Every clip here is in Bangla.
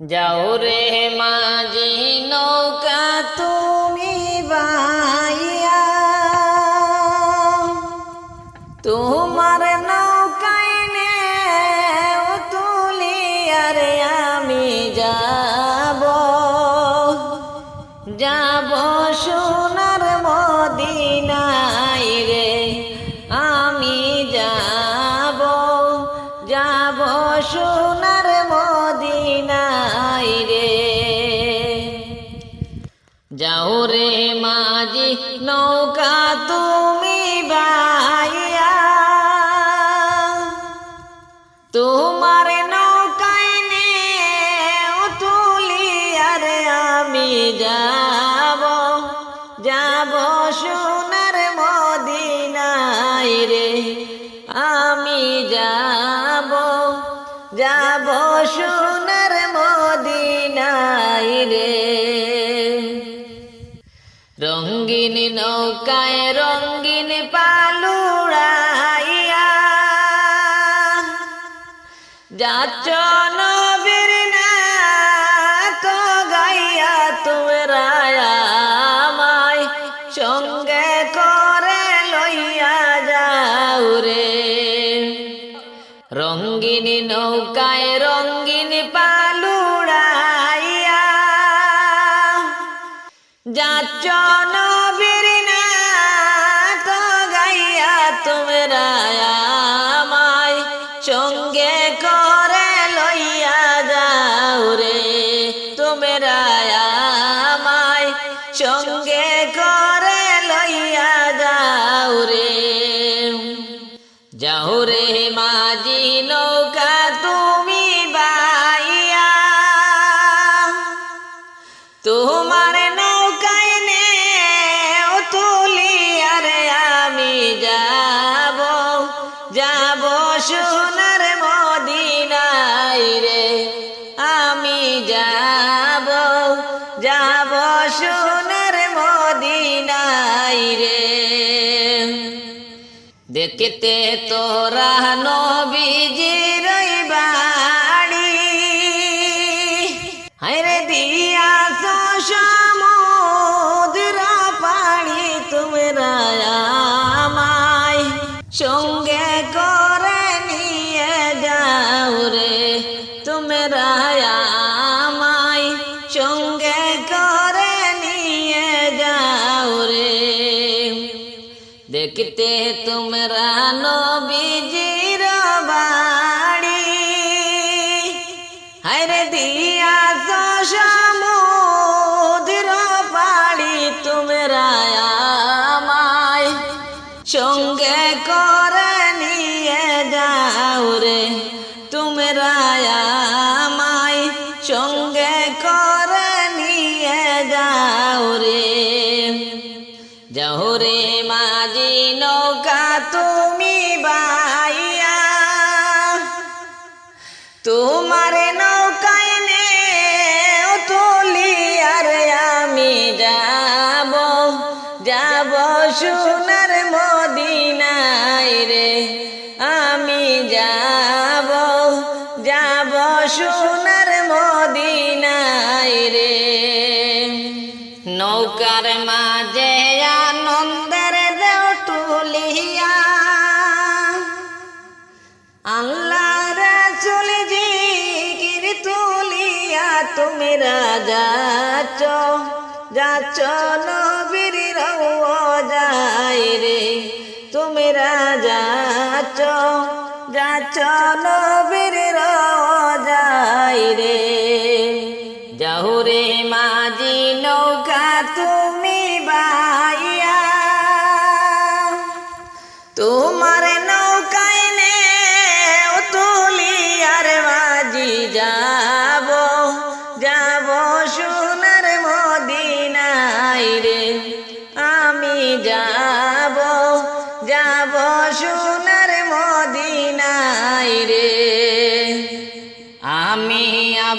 যাও রে মাঝি নৌকা তুমি বাইয়া। তোমার নৌকায় নে তুলি আরে আমি যাব। যাব সোনার যাও রে মাঝি, নৌকা তুমি বাইয়া তোমার নৌকায় নে তুলি আমি যাব। যাব সোনার মদিনায় রে, আমি যাব। যাব সোনার রঙ্গিন নৌকায় রঙ্গিন পালুড়াইয়া। যাচ্ছ নবীর না তো গাইয়া তোমরা আমায় সঙ্গে করে লইয়া যাও রে। রঙ্গিন নৌকায় রঙ্গিন পালুড়াইয়া। যাচ্ছ গাইয়া যাব যাব সোনার মদিনাই রে। দেখতে তোরা নবীজির দেখতে তোমরা নবীজির বাড়ি হায়রে দিয়া সমুদ্র পাড়ি তোমরা আমায় সঙ্গে করে নিয়ে যাও রে তোমরা আমায় সঙ্গে করে নিয়ে যাও রে যাও রে যাচ্ছ নবীর যাই রে। তুমি যাচ্ছ যাচ্ছ নবীর যাই রে। যাও রে মাঝি নৌকা তুমি বাইয়া। তোমার নৌকায়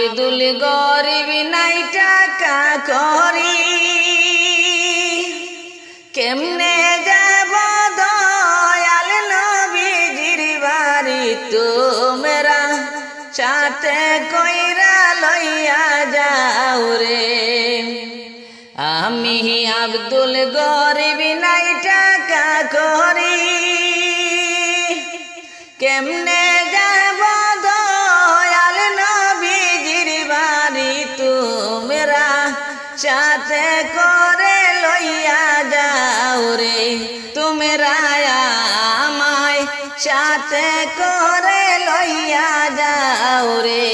আবেদুল গরিবি নাই টাকা করি। কেমনে যাব দয়াল নবীজির বাড়ি? তোমরা চাতে কইরা লইয়া যাও রে। আমি আব্দুল গরিবি নাই টাকা করি। কেমনে যাও রে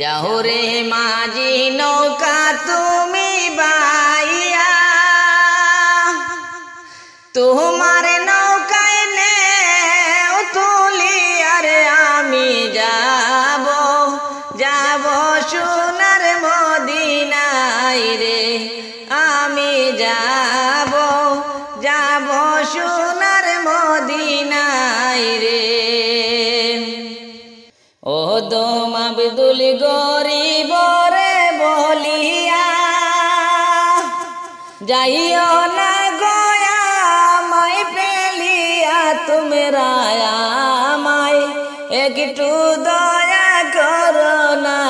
যাও রে মাঝি নৌকা তুমি বাইয়া। তোমার যাইও না গয়া মাই পেলিয়া তোমরা আমায়। একটু দয়া করো না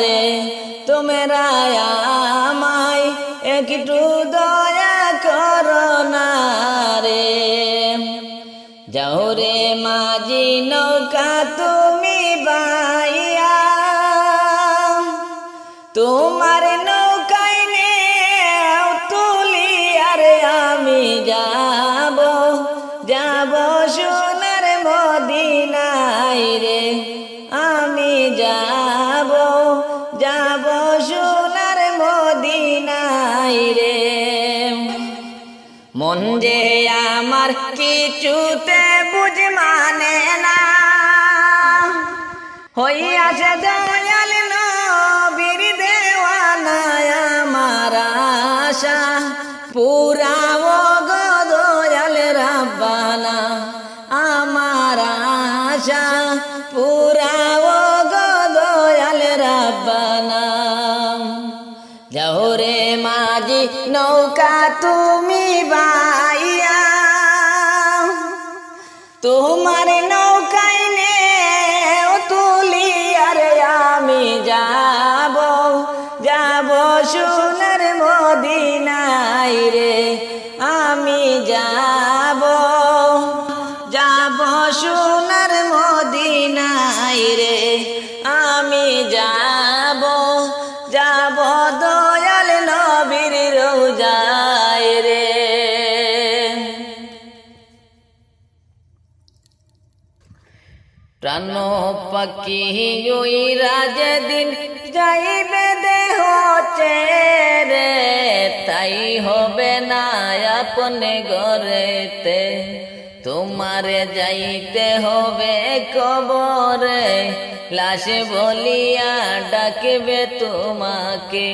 রে তোমরা আমায়। একটু দয়া করো না রে। যাও রে মাঝি নৌকা তুমি আমার কিছুতে বুঝ মানে না। হইয়াছে দয়াল নবীর দেওয়ানা আমার আশা পুরাও গো দয়াল রাব্বানা, আমার আশা পুরাও গো দয়াল রাব্বানা। যাও রে মাঝি নৌকা তুমি প্রাণ পাখি ওই রাজদিন যাইবে দেহ রে তাই হবে না আপনে ঘরেতে তোমারে যাইতে হবে কবরে, লাশ বলিয়া ডাকবে তোমাকে।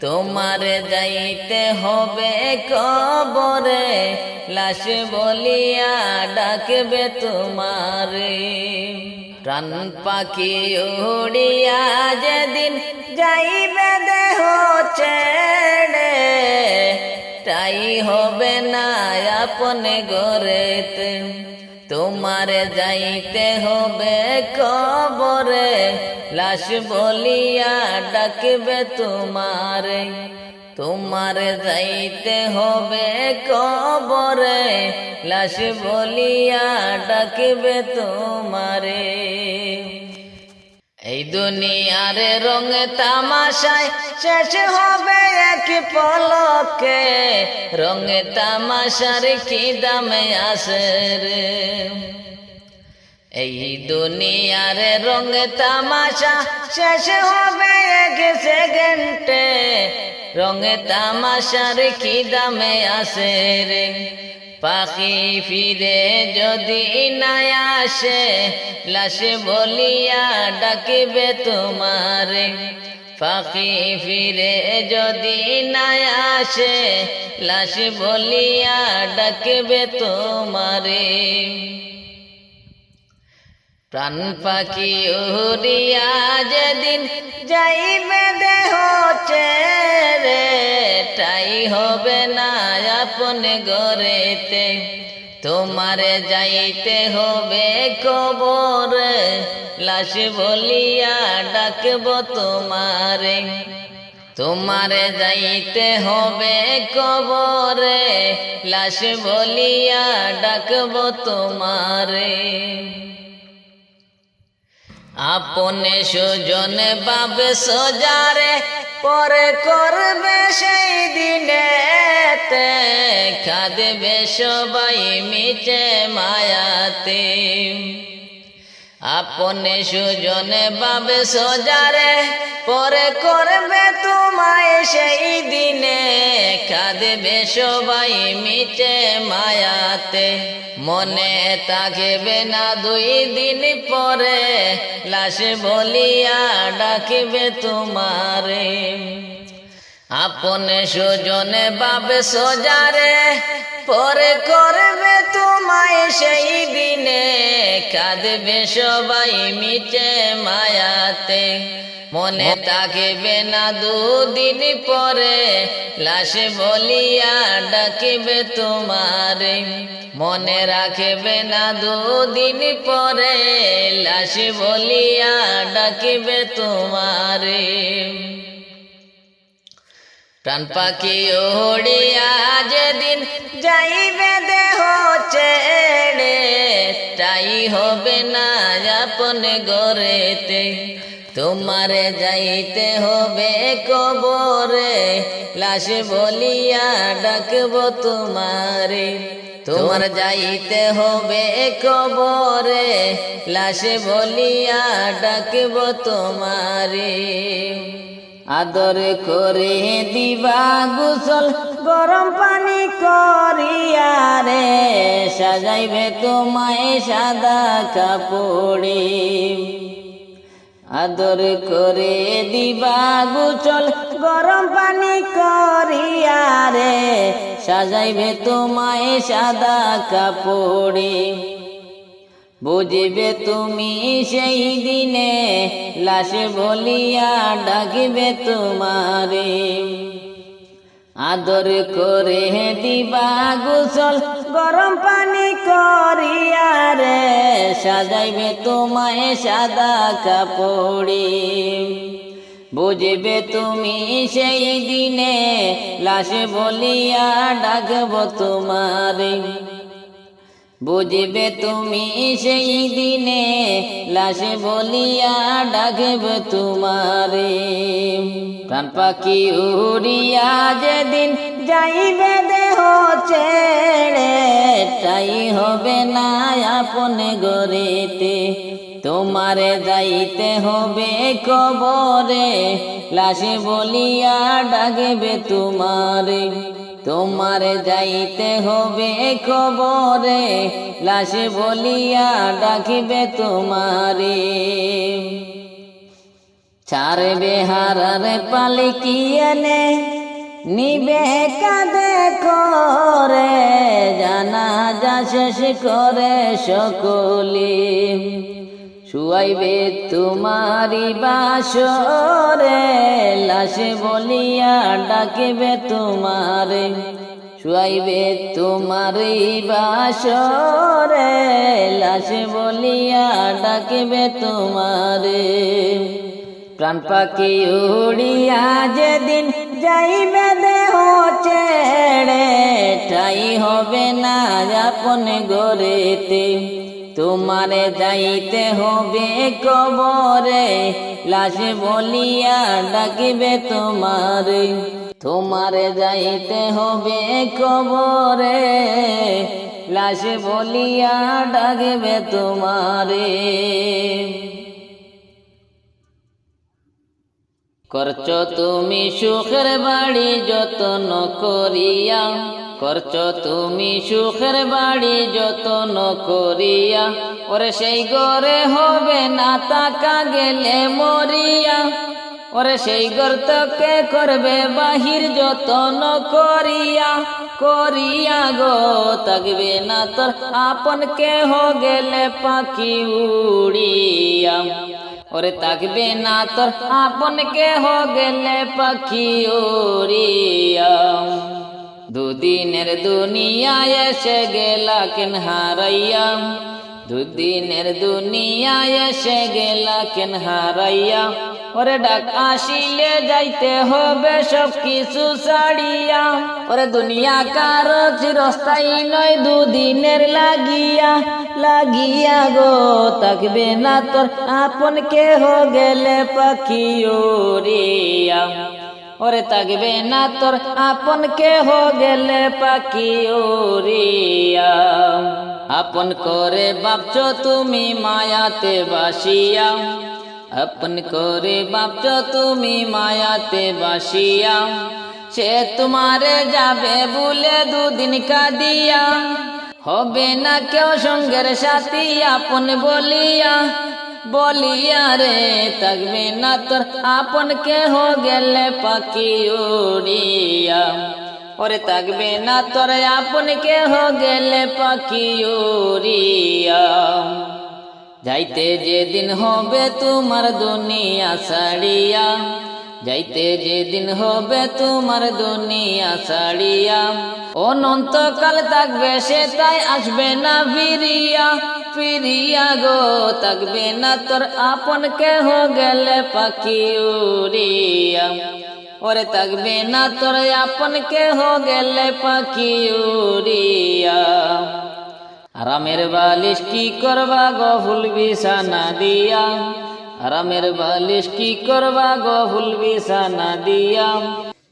তোমার যাইতে হবে কবরে, লাশ বলিয়া ডাকবে তোমারে। প্রাণ পাখি উড়িয়া যেদিন যাইবে দেহ ছেড়ে, তাই হবে না আপনে গরেতে। তোমার যাইতে হবে কবরে। লাশ বলিয়া ডাকবে তোমারে। তোমার যাইতে হবে কবরে। লাশ বলিয়া ডাকবে তোমারে। এই দুনিয়ার রঙে তামাশায় শেষ হবে এক পলকে। রঙে তামাশার কি দামে আসে রে? এই দুনিয়ার রঙে তামাশা শেষ হবে এক সেকেন্ডে। রঙে তামাশার কি দামে আসে রে? পাখি ফিরে যদি না আসে, লাশ বলিয়া ডাকিবে তোমারে। পাখি ফিরে যদি না আসে, লাশ বলিয়া ডাকবে তোমারে। প্রাণ পাখি উড়িয়া যেদিন যাইবে দেহ রে তাই হবে না আপন গরেতে তোমারে যাইতে হবে কবর, লাশ বলিয়া ডাকব তোমারে। তোমারে যাইতে হবে কবরে, লাশ বলিয়া ডাকব তোমারে। আপনে সুজনে বাবে সজারে, পরে করবে সেই দিনে খাদবে সবাই মিটে মায়াতে। আপনে সুজনে বাবে সজারে পরে করবে তোমায় সেই দিনে, কাঁদবে সবাই মিটে মায়াতে। মনে থাকবে না দুই দিন পরে, লাশ বলিয়া ডাকবে তোমারে। আপনে সুজনে বাবে সজারে, পরে করবে তোমায় সেই দিনে, কাঁদবে সবাই মিটে মায়াতে। মনে থাকবে না দুদিন পরে, লাশ বলিয়া ডাকিবে তোমারে। মনে রাখবে না দুদিন পরে, লাশ বলিয়া ডাকবে তোমারে। প্রাণ পাখি ওড়িয়া যেদিন যাইবে দেহ ছেড়ে, তাই হবে না আপন গড়েতে। তোমারে যাইতে হবে কবরে। লাশ বলিয়া ডাকব তোমারে। তোমার যাইতে হবে কবরে। লাশ বলিয়া ডাকব তোমারে। আদর করে দিবা গুসল, গরম পানি করিয়া রে। সাজাইবে তোমায় সাদা কাপড়ে। আদর করে দিবা গুচল, গরম পানি করিয়া রে। সাজাইবে তোমায় সাদা কাপড়ে। বুঝবে তুমি সেই দিনে, লাশ বলিয়া ডাকিবে তোমারে। আদর করে দিবা গুসল। গরম পানি করিয়া রে, সাজাইবে তোমায় সাদা কাপড়ে। বুঝবে তুমি সেই দিনে লাশ বলিয়া ডাকব তোমারে। বুঝবে তুমি সেই দিনে লাশ বলিয়া ডাকব তোমারে। প্রাণ পাখি উড়িয়া যেদিন যাইবে দেহ ছেড়ে, তাই হবে না আপন গড়েতে। তোমারে যাইতে হবে কবরে, লাশ বলিয়া ডাকবে তোমারে। তোমার যাইতে হবে কবরে লাশ বলিয়া ডাকিবে তোমারে। ছাড়বে হারার পালিকি এনে, নিবে কাঁদে করে জানা যা শেষ করে সকলে। শুয়াইবে তোমারি বাসরে, লাশ বলিয়া ডাকিবে তোমারে। শুয়াইবে তোমারি বাসরে, লাশ বলিয়া ডাকিবে তোমারে। প্রাণ পাখি উড়িয়া যেদিন যাইবে দেহ ছেড়ে, ঠাই হবে না আপন গড়েতে। তোমারে যাইতে হবে কবরে। লাশ বলিয়া ডাকিবে তোমারে। তোমারে যাইতে হবে কবরে। লাশ বলিয়া ডাকবে তোমারে। করছ তুমি সুখের বাড়ি যতন করিয়া করছ তুমি সুখের বাড়ি যতন করিয়া, ওরে সেই গরে হবে না তাকা গেলে মরিয়া। ওরে সেই গর্তকে করবে বাহির যতন করিয়া করিয়া গো থাকবে না তোর আপন কেহ গেলে পাখি উড়িয়া। ওরে থাকবে না তোর আপন কেহ গেলে পাখি উড়িয়া। দুদিনের দুনিয়ায় এসে গেলা কেন হারাইয়া? দুদিনের দুনিয়ায় এসে গেলা কেন হারাইয়া? ওরে ডাক আসিলে যাইতে হবে সব কিছু ছাড়িয়া। ওরে দুনিয়া কারও চিরস্থায়ী নয়, দুদিনের লাগিয়া। লাগিয়া গো, থাকবে না তোর আপন কেহ গেলে পাখি ওরিয়া ওরে থাকবে না তোর আপন কেহ গেলে পাখি ওরিয়া আপন করে ভাবছ তুমি মায়াতে বাসিয়া। আপন করে ভাবছ তুমি মায়াতে বাসিয়া। সে তোমারে যাবে বলে দুদিন কাঁদিয়া। হবে না কেউ সঙ্গের সাথী আপন বলিয়া। বলিয়া রে, থাকবে না তোর আপন কেহ গেলে পাখি উড়িয়া। ওরে থাকবে না তোর আপন কেহ গেলে পাখি উড়িয়া। যাইতে যেদিন হবে তোমার দুনিয়া ছাড়িয়া যাইতে যেদিন হবে তোমার দুনিয়া ছাড়িয়া। অনন্তকাল থাকবে সে, তাই আসবে না ফিরিয়া। ফিরিয়া গো, থাকবে না তোর আপন কেহ গেলে পাখি উড়িয়া। ওরে, থাকবে না তোর আপন কেহ গেলে পাখি উড়িয়া। আরামের বালিশ কি করবা গো ফুল বিছানা দিয়া? আরামের বালিশ কি করবা গো বিছানা দিয়া?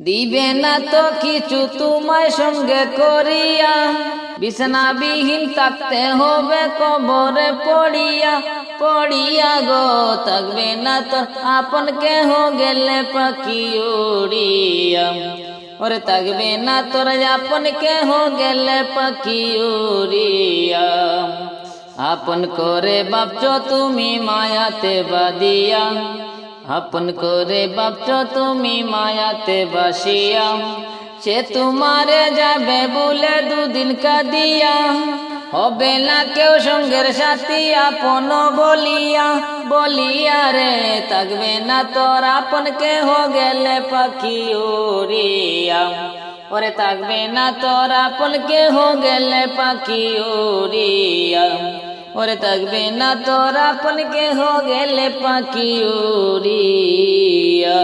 দিবে না তো কিছু তোমায় সঙ্গে করিয়া। বিছানাবিহীন থাকতে হবে, কবরে পড়িয়া। পড়িয়া গো, থাকবে না তো আপন কেহ গেলে পাখি উড়িয়া। ওরে, থাকবে না তোর আপন কেহ গেলে পাখি উড়িয়া। আপন করে ভাবছ তুমি মায়াতে বাদিয়া। আপন করে ভাবছ তুমি মায়াতে বাসিয়া। সে তোমারে যাবে বলে দুদিন কাঁদিয়া। হবে না কেউ সঙ্গের সাথী আপন বলিয়া। বলিয়া রে, থাকবে না তোর আপন কেহ গেলে পাখি উড়িয়া। ওরে, থাকবে না তোর আপন কেহ গেলে পাখি উড়িয়া। ওরে থাকবে না তোর আপন কেহ গেলে পাখি উড়িয়া